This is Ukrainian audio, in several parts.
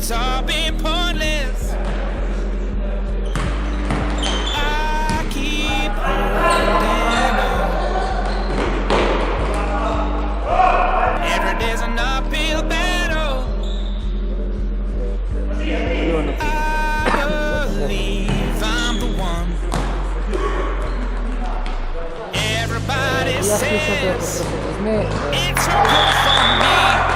It's all been pointless. I keep holding on. Every day's an uphill battle. I believe I'm the one. Everybody says it's all for me.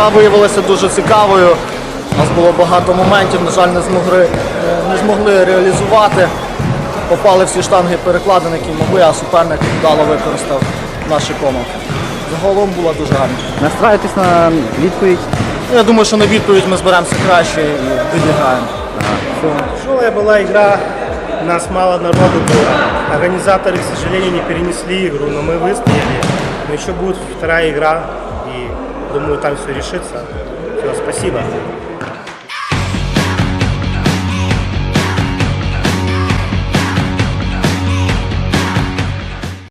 Гра виявилася дуже цікавою. У нас було багато моментів, на жаль, не змогли е, не змогли реалізувати. Попали всі штанги перекладини, які могли, а суперник вдало використав наші помилки. Загалом була дуже гарна. Настраєтесь на відповідь? Ну, я думаю, що на відповідь ми зберемося краще і відіграємо. Тяжелая была игра, нас мало народу было. організатори, к сожалению, не перенесли ігру, але ми вистояли. Ну, но еще будет вторая игра, Думаю, там все решится. Все, спасибо.